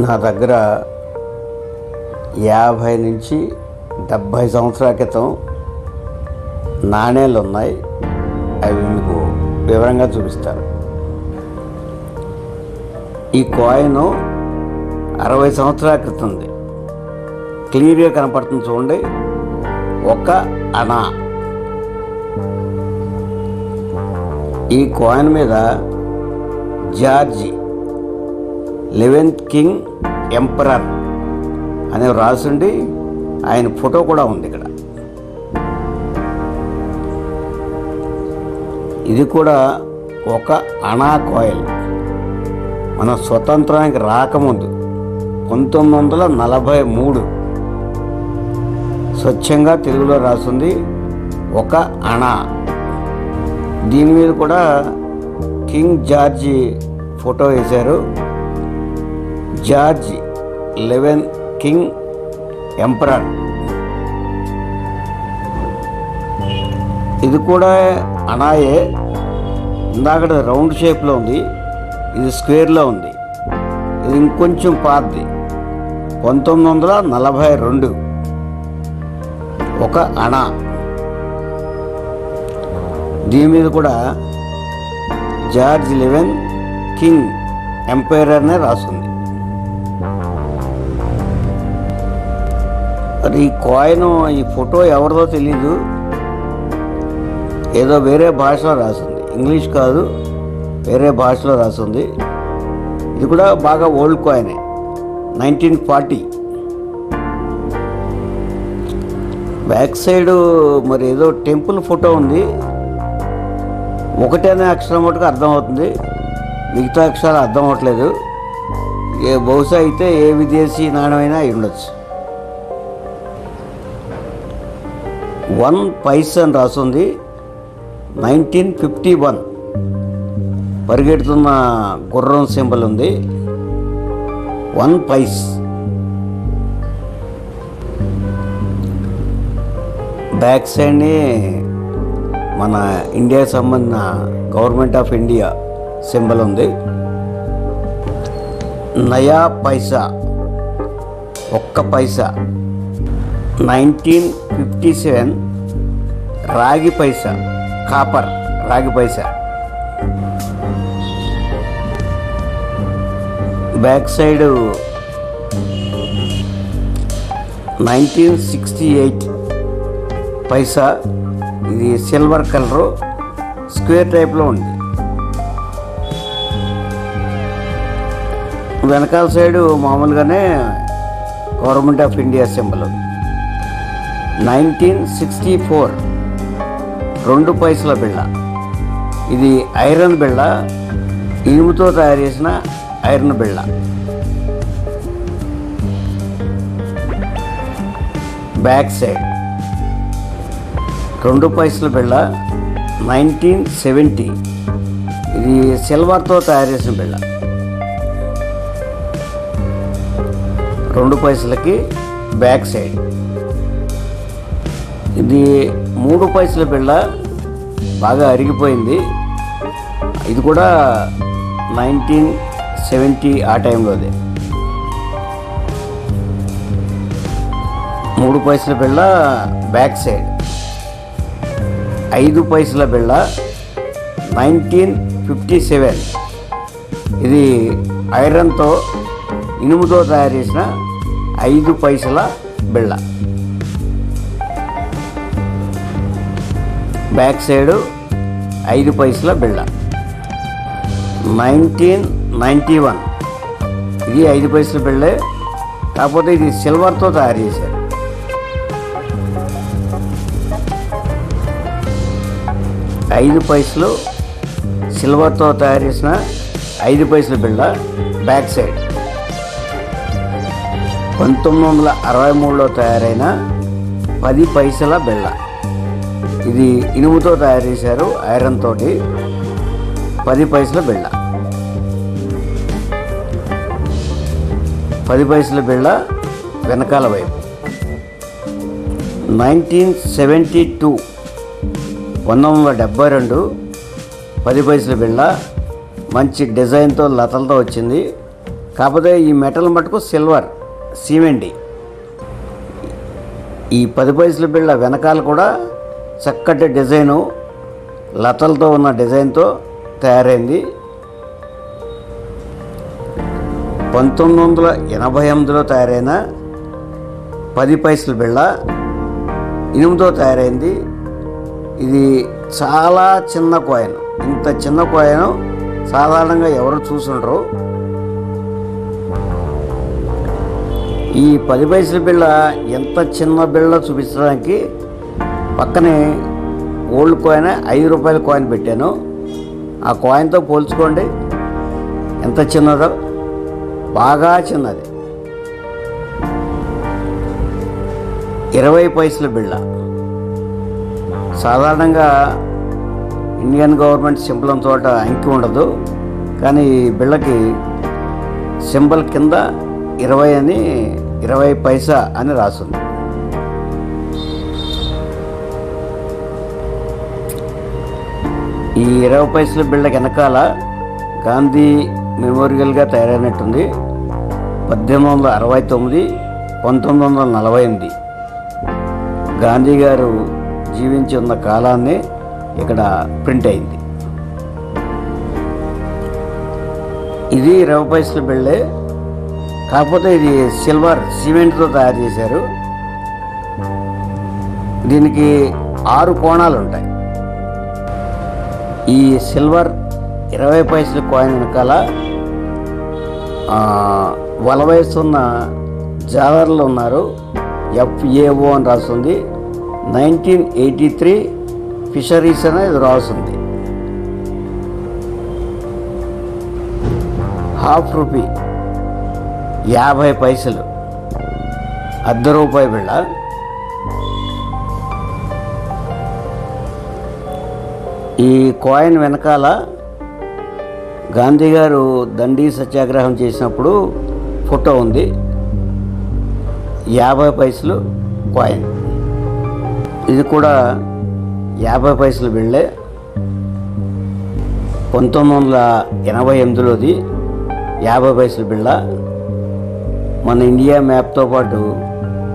నా దగ్గర యాభై నుంచి డెబ్భై సంవత్సరాల క్రితం నాణేలు ఉన్నాయి. అవి మీకు వివరంగా చూపిస్తారు ఈ కాయిన్ అరవై సంవత్సరాల క్రితంది. క్లియర్గా కనపడుతుంది చూడండి. ఒక అనా ఈ కాయిన్ మీద జార్జి లెవెన్త్ కింగ్ ఎంపరర్ అని రాసుండి ఆయన ఫోటో కూడా ఉంది ఇక్కడ. ఇది కూడా ఒక అనాకాయిల్ మన స్వతంత్రానికి రాకముందు పంతొమ్మిది వందల నలభై మూడు స్వచ్ఛంగా తెలుగులో రాసింది ఒక అణా. దీని మీద కూడా కింగ్ జార్జి ఫోటో వేశారు. George eleven king emperor. ఇది కూడా అనాయే. ఇందాక రౌండ్ షేప్లో ఉంది. ఇది స్క్వేర్లో ఉంది. ఇది ఇంకొంచెం పాతది. పంతొమ్మిది వందల నలభై రెండు. ఒక అణా. దీని మీద కూడా జార్జ్ లెవెన్ కింగ్ ఎంపైర్ అనే రాస్తుంది ఈ కాయిన్ ఈ ఫోటో ఎవరిదో తెలీదు. ఏదో వేరే భాషలో రాసింది. ఇంగ్లీష్ కాదు వేరే భాషలో రాసింది. ఇది కూడా బాగా ఓల్డ్ కాయినే నైన్టీన్ ఫార్టీ బ్యాక్ సైడ్ మరి ఏదో టెంపుల్ ఫోటో ఉంది. ఒకటేనే అక్షరం మటుకు అర్థమవుతుంది. మిగతా అక్షరాలు అర్థం అవ్వట్లేదు ఏ బహుశా అయితే ఏ విదేశీ నాణ్యమైనా అయి ఉండొచ్చు. వన్ పైస్ అని రాస్తుంది నైన్టీన్ ఫిఫ్టీ వన్. పరిగెడుతున్న గుర్రం సింబల్ ఉంది. One vice. బ్యాక్ సైడ్ని మన ఇండియా సంబంధించిన గవర్నమెంట్ ఆఫ్ ఇండియా సింబల్ ఉంది. నయా పైసా. ఒక్క పైసా. నైన్టీన్ ఫిఫ్టీ సెవెన్ రాగి పైసా కాపర్ రాగి పైసా. Back side nineteen sixty eight పైసా ఇది సిల్వర్ కలరు స్క్వేర్ టైప్లో ఉంది. వెనకాల సైడు మామూలుగానే government of India symbol nineteen sixty four. రెండు పైసల బిళ్ళ. ఇది ఐరన్ బిళ్ళ ఇనుముతో తయారు చేసిన ఐరన్ బిళ్ళ. Back side. రెండు పైసల బిళ్ళ నైన్టీన్ సెవెంటీ. ఇది సిల్వర్తో తయారు చేసిన బిళ్ళ. రెండు పైసలకి బ్యాక్ సైడ్. ఇది మూడు పైసల బిళ్ళ బాగా అరిగిపోయింది. ఇది కూడా నైన్టీన్ సెవెంటీ ఆ టైంలోదే మూడు పైసల బిళ్ళ బ్యాక్ సైడ్ ఐదు పైసల బిళ్ళ నైన్టీన్ ఫిఫ్టీ సెవెన్ ఇది ఐరన్తో ఇనుముతో తయారు చేసిన ఐదు పైసల బిళ్ళ. బ్యాక్ సైడు ఐదు పైసల బిళ్ళ. Nineteen ninety one. ఇది ఐదు పైసల బిళ్ళే. కాకపోతే ఇది సిల్వర్తో తయారు చేశారు. ఐదు పైసలు సిల్వర్తో తయారు చేసిన ఐదు పైసల బిళ్ళ బ్యాక్ సైడ్. పంతొమ్మిది వందల అరవై మూడులో తయారైన పది పైసల బిళ్ళ. ఇది ఇనుముతో తయారు చేశారు ఐరన్ తోటి. పది పైసల బిళ్ళ. పది పైసల బిళ్ళ వెనకాల వైపు. నైన్టీన్ సెవెంటీ టూ పంతొమ్మిది వందల డెబ్బై రెండు పది పైసల బిళ్ళ మంచి డిజైన్తో లతలతో వచ్చింది. కాకపోతే ఈ మెటల్ మటుకు సిల్వర్ సిమెండి ఈ పది పైసల బిళ్ళ వెనకాల కూడా చక్కటి డిజైను లతలతో ఉన్న డిజైన్తో తయారైంది. పంతొమ్మిది వందల ఎనభై ఎనిమిదిలో తయారైన పది పైసల బిళ్ళ ఇనుముతో తయారైంది. ఇది చాలా చిన్న కాయిన్. ఇంత చిన్న కాయిన్ సాధారణంగా ఎవరు చూసుండరు. ఈ పది పైసల బిళ్ళ ఎంత చిన్న బిళ్ళ చూపించడానికి పక్కనే ఓల్డ్ కాయిన్ ఐదు రూపాయల కాయిన్ పెట్టాను. ఆ కాయిన్తో పోల్చుకోండి. ఎంత చిన్నదో. బాగా చిన్నది. ఇరవై పైసల బిళ్ళ. సాధారణంగా ఇండియన్ గవర్నమెంట్ సింబల్ చోట అంకి ఉండదు. కానీ ఈ బిళ్ళకి సింబల్ కింద ఇరవై అని ఇరవై పైసా అని రాసుంది. ఈ ఇరవై పైసల బిళ్ళ వెనకాల గాంధీ మెమోరియల్గా తయారైనట్టుంది. పద్దెనిమిది వందల అరవై తొమ్మిది పంతొమ్మిది వందల నలభై ఎనిమిది. గాంధీ గారు జీవించి ఉన్న కాలాన్ని ఇక్కడ ప్రింట్ అయింది. ఇది ఇరవై పైసల బిళ్ళే. కాకపోతే ఇది సిల్వర్ సిమెంట్తో తయారు చేశారు. దీనికి ఆరు కోణాలు ఉంటాయి. ఈ సిల్వర్ ఇరవై పైసల కాయిన్ వెనకాల వల వయసున్న జాలర్లు ఉన్నారు. ఎఫ్ఏఓ అని రాస్తుంది నైన్టీన్ ఎయిటీ త్రీ ఫిషరీస్ అనేది రాస్తుంది హాఫ్ రూపీ యాభై పైసలు. అర్ధ రూపాయి బిళ్ళ. ఈ కాయిన్ వెనకాల గాంధీ గారు దండి సత్యాగ్రహం చేసినప్పుడు ఫోటో ఉంది. యాభై పైసలు కాయిన్ ఇది కూడా యాభై పైసలు బిళ్ళే. పంతొమ్మిది వందల ఎనభై ఎనిమిదిలోది యాభై పైసలు బిళ్ళ. మన ఇండియా మ్యాప్తో పాటు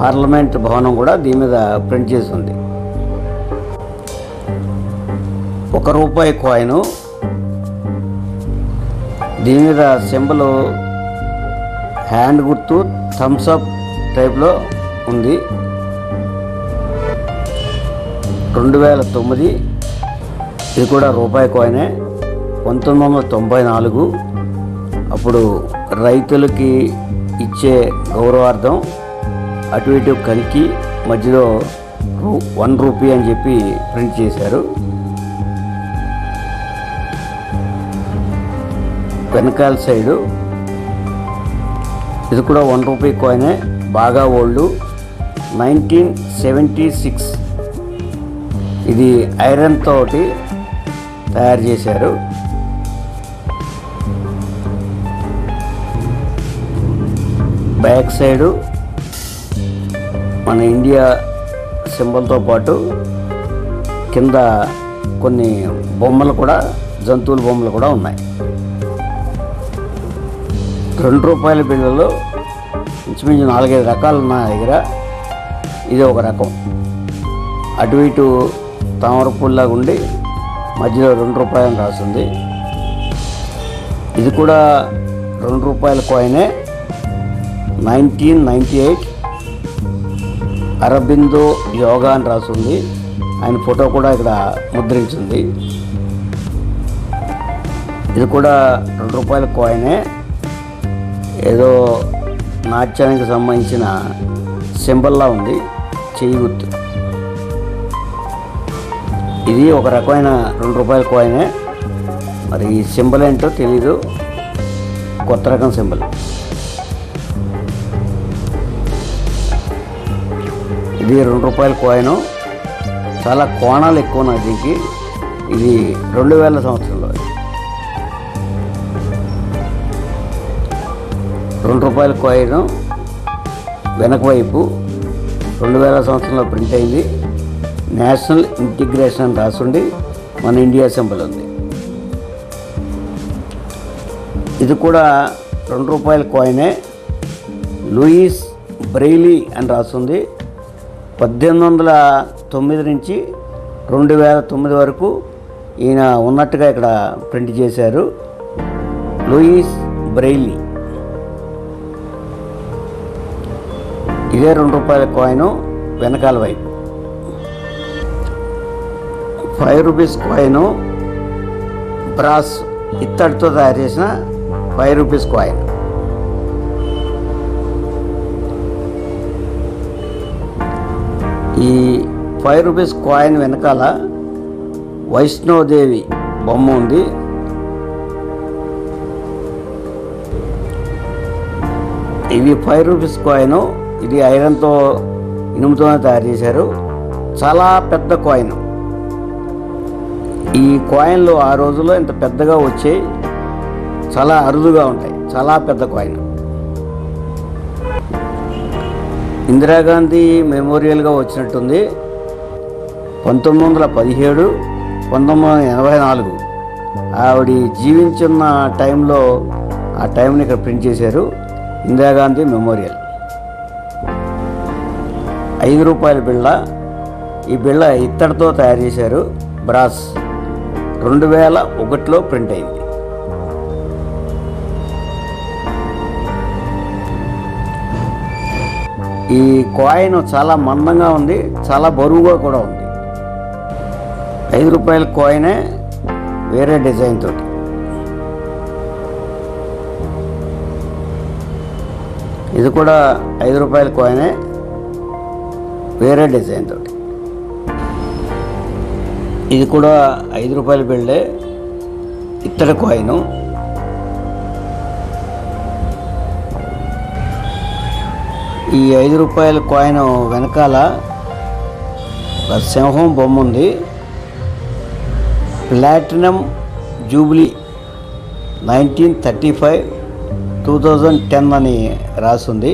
పార్లమెంట్ భవనం కూడా దీని మీద ప్రింట్ చేసి ఉంది. ఒక రూపాయి కాయిన్. దీని మీద సింబల్ హ్యాండ్ గుర్తు థమ్స్ అప్ టైప్లో ఉంది. రెండు వేల తొమ్మిది. ఇది కూడా రూపాయి కాయినే. పంతొమ్మిది వందల తొంభై నాలుగు. అప్పుడు రైతులకి ఇచ్చే గౌరవార్థం అటు ఇటు కలికి మధ్యలో రూ వన్ రూపీ అని చెప్పి ప్రింట్ చేశారు. వెనకాల సైడు ఇది కూడా వన్ రూపీ కాయినే బాగా ఓల్డ్. నైన్టీన్ సెవెంటీ సిక్స్ ఇది ఐరన్ తోటి తయారు చేశారు. బ్యాక్ సైడు మన ఇండియా సింబల్తో పాటు కింద కొన్ని బొమ్మలు కూడా జంతువుల బొమ్మలు కూడా ఉన్నాయి. రెండు రూపాయల బిళ్ళలో ఇంచుమించు నాలుగైదు రకాలు ఉన్నాయి దగ్గర. ఇది ఒక రకం. అటు ఇటు తామర పూల్లాగా ఉండి మధ్యలో రెండు రూపాయలు రాస్తుంది ఇది కూడా రెండు రూపాయల కాయినే. Nineteen ninety eight Aurobindo yoga అని రాస్తుంది ఆయన ఫోటో కూడా ఇక్కడ ముద్రించింది. ఇది కూడా రెండు రూపాయల కాయినే. ఏదో నాట్యానికి సంబంధించిన సింబల్లా ఉంది చెయ్యి గుర్తు. ఇది ఒక రకమైన రెండు రూపాయల కాయినే మరి ఈ సింబల్ ఏంటో తెలీదు. కొత్త రకం సింబల్. ఇది రెండు రూపాయల కాయిన్ చాలా కోణాలు ఎక్కువ ఉన్నాయి దీనికి. ఇది రెండు వేల సంవత్సరంలో. రెండు రూపాయల కాయిన్ వెనకవైపు రెండు వేల సంవత్సరంలో ప్రింట్ అయింది. నేషనల్ ఇంటిగ్రేషన్ అని రాసుండి మన ఇండియా సింబల్ ఉంది. ఇది కూడా రెండు రూపాయల కాయినే లూయిస్ బ్రెయిలీ అని రాస్తుంది పద్దెనిమిది వందల తొమ్మిది నుంచి రెండు వేల తొమ్మిది వరకు ఈయన ఉన్నట్టుగా ఇక్కడ ప్రింట్ చేశారు. Louis Braille. ఇదే రెండు రూపాయల కాయిన్ వెనకాల వైపు. ఫైవ్ రూపీస్ కాయిన్ బ్రాస్ ఇత్తడితో తయారు చేసిన ఫైవ్ రూపీస్ కాయిన్ ఈ ఫైవ్ రూపీస్ కాయిన్ వెనకాల వైష్ణోదేవి బొమ్మ ఉంది. ఇవి ఫైవ్ రూపీస్ కాయిన్ ఇది ఐరన్తో ఇనుముతోనే తయారు చేశారు. చాలా పెద్ద కాయిన్ ఈ కాయిన్లు ఆ రోజుల్లో ఇంత పెద్దగా వచ్చాయి చాలా అరుదుగా ఉంటాయి. చాలా పెద్ద కాయిన్ ఇందిరాగాంధీ మెమోరియల్గా వచ్చినట్టుంది. పంతొమ్మిది వందల పదిహేడు పంతొమ్మిది వందల ఎనభై నాలుగు. ఆవిడ జీవించున్న టైంలో ఆ టైంని ఇక్కడ ప్రింట్ చేశారు. ఇందిరాగాంధీ మెమోరియల్. ఐదు రూపాయల బిళ్ళ. ఈ బిళ్ళ ఇత్తడితో తయారు చేశారు బ్రాస్. రెండు వేల ఒకటిలో ప్రింట్ అయింది. ఈ కాయిన్ చాలా మందంగా ఉంది చాలా బరువుగా కూడా ఉంది. ఐదు రూపాయల కాయినే వేరే డిజైన్ తోటి. ఇది కూడా ఐదు రూపాయల కాయినే వేరే డిజైన్ తోటి ఇది కూడా ఐదు రూపాయల బిళ్ళే ఇత్తడి కాయిను. ఈ ఐదు రూపాయల కాయిన్ వెనకాల ఒక సింహం బొమ్మ ఉంది. Platinum jubilee nineteen thirty five two thousand ten అని రాసుంది.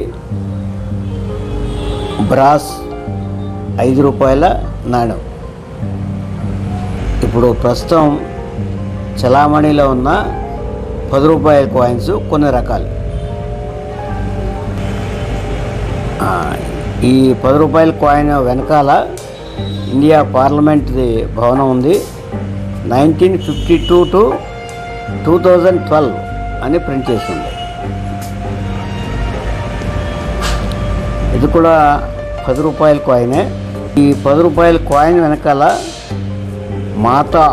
బ్రాస్ ఐదు రూపాయల నాణ్యం ఇప్పుడు ప్రస్తుతం చలామణిలో ఉన్న పది రూపాయల కాయిన్స్ కొన్ని రకాలు. ఈ పది రూపాయల కాయిన్ వెనకాల ఇండియా పార్లమెంట్ భవనం ఉంది. Nineteen fifty two to two thousand twelve అని ప్రింట్ చేసింది. ఇది కూడా పది రూపాయల కాయినే ఈ పది రూపాయల కాయిన్ వెనకాల మాతా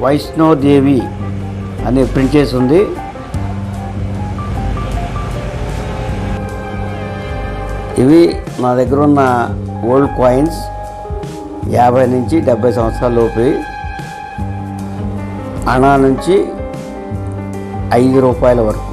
వైష్ణోదేవి అని ప్రింట్ చేసి ఉంది. ఇవి నా దగ్గర ఉన్న ఓల్డ్ కాయిన్స్ యాభై నుంచి డెబ్బై సంవత్సరాల లోపు. అణా నుంచి ఐదు రూపాయల వరకు.